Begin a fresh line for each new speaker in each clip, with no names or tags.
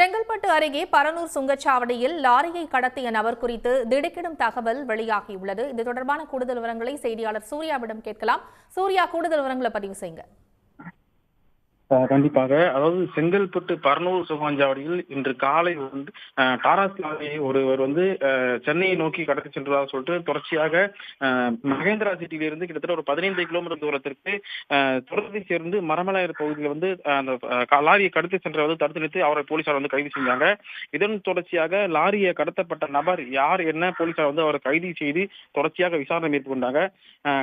செங்கல்பட்டு அருகே பரனூர் சுங்கச்சாவடியில் லாரியை கடத்திய நபர் குறித்து திடுக்கிடும் தகவல் வெளியாகியுள்ளது. இது தொடர்பான கூடுதல் விவரங்களை செய்தியாளர் சூர்யாவிடம் கேட்கலாம். சூர்யா கூடுதல் விவரங்களை பதிவு செய்யுங்க.
கண்டிப்பாக. அதாவது செங்கல்பட்டு பரனூர் சுகஞ்சாவடியில் இன்று காலை வந்து அஹ், டாராஸ் லாரியை ஒருவர் வந்து சென்னையை நோக்கி கடத்தி சென்றதாக சொல்லிட்டு தொடர்ச்சியாக மகேந்திரா சிட்டியிலிருந்து கிட்டத்தட்ட ஒரு பதினைந்து கிலோமீட்டர் தூரத்திற்கு தொடர்ந்து சேர்ந்து மரமலையர் பகுதியில் வந்து அந்த லாரியை கடத்தி சென்ற வந்து தடுத்து நிறுத்தி அவரை போலீசார் வந்து கைது செஞ்சாங்க. இதன் தொடர்ச்சியாக லாரியை கடத்தப்பட்ட நபர் யார் என்ன போலீசார் வந்து அவரை கைது செய்து தொடர்ச்சியாக விசாரணை மேற்கொண்டாங்க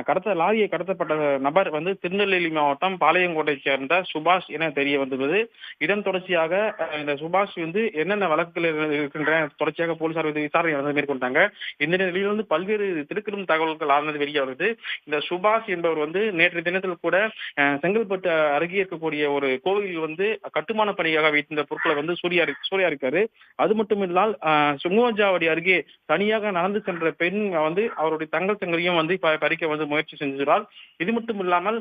கடத்த லாரியை கடத்தப்பட்ட நபர் வந்து திருநெல்வேலி மாவட்டம் பாளையங்கோட்டை சேர்ந்த சுபாஷ் சுபாஷ் என தெரிய வந்துள்ளது. இதன் தொடர்ச்சியாக இந்த சுபாஷ் வந்து என்னென்ன வழக்குகள் இருக்கின்றன தொடர்ச்சியாக போலீசார் வந்து விசாரணை வந்து மேற்கொண்டாங்க. இந்த நிலையில் வந்து பல்வேறு திடுக்கிடும் தகவல்கள் ஆனது வெளியே வருது. இந்த சுபாஷ் என்பவர் வந்து நேற்று தினத்தில் கூட செங்கல்பட்டு அருகே இருக்கக்கூடிய ஒரு கோவில் வந்து கட்டுமான பணியாக வைத்திருந்த பொருட்களை வந்து சூர்யா சூர்யா இருக்காரு அது மட்டும் இல்லால் அஹ், அருகே தனியாக நடந்து சென்ற பெண் வந்து அவருடைய தங்கள் சங்கரையும் வந்து பறிக்க வந்து முயற்சி செஞ்சுகிறார் இது மட்டும் இல்லாமல்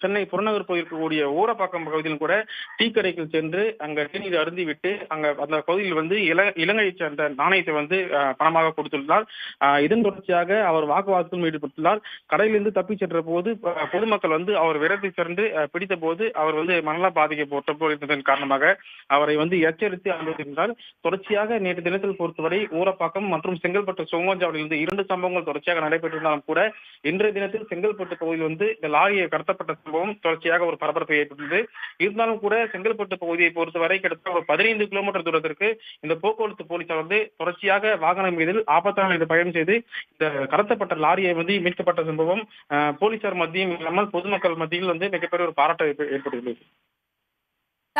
சென்னை புறநகர் பகுதியில் இருக்கக்கூடிய ஊரப்பாக்கம் பகுதியில் கூட டீ கடைக்கு சென்று அங்க தேநீர் அருந்தி விட்டு அங்க அந்த பகுதியில் வந்து இல இலங்கையை சேர்ந்த நாணயத்தை வந்து பணமாக கொடுத்துள்ளார். இதன் தொடர்ச்சியாக அவர் வாக்குவாதத்திலும் ஈடுபட்டுள்ளார். கடையிலிருந்து தப்பிச் சென்ற போது பொதுமக்கள் வந்து அவர் விரட்டி சென்று பிடித்த போது அவர் வந்து மனநல பாதிக்கப்பட்ட போயிருந்ததன் காரணமாக அவரை வந்து எச்சரித்து அனுமதித்தார் தொடர்ச்சியாக நேற்று தினத்தில் பொறுத்தவரை ஊரப்பாக்கம் மற்றும் செங்கல்பட்டு சொங்கோஞ்சாவடியில் இருந்து இரண்டு சம்பவங்கள் தொடர்ச்சியாக நடைபெற்றிருந்தாலும் கூட இன்றைய தினத்தில் செங்கல்பட்டு பகுதியில் வந்து இந்த லாரியை கடத்தப்பட்ட சம்பவம் தொடர்ச்சியாக ஒரு பரபரப்பை ஏற்பட்டது. இருந்தாலும் கூட செங்கல்பட்டு பகுதியை பொறுத்தவரை கிட்டத்தட்ட ஒரு பதினைந்து கிலோமீட்டர் தூரத்திற்கு இந்த போக்குவரத்து போலீசார் வந்து தொடர்ச்சியாக வாகனம் மீதில் ஆபத்தான நிலையில் பயணம் செய்து இந்த கடத்தப்பட்ட லாரியை வந்து மீட்கப்பட்ட சம்பவம் போலீசார் மத்தியும் இல்லாமல் பொதுமக்கள் மத்தியில் வந்து மிகப்பெரிய ஒரு பாராட்டு ஏற்ப- ஏற்பட்டுள்ளது.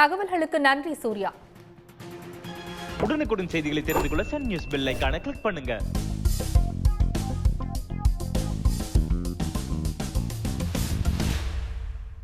தகவல்களுக்கு நன்றி சூர்யா.
உடனுக்குடன் செய்திகளை தெரிந்து கொள்ள சன் நியூஸ் பெல் ஐகானை கிளிக் பண்ணுங்க.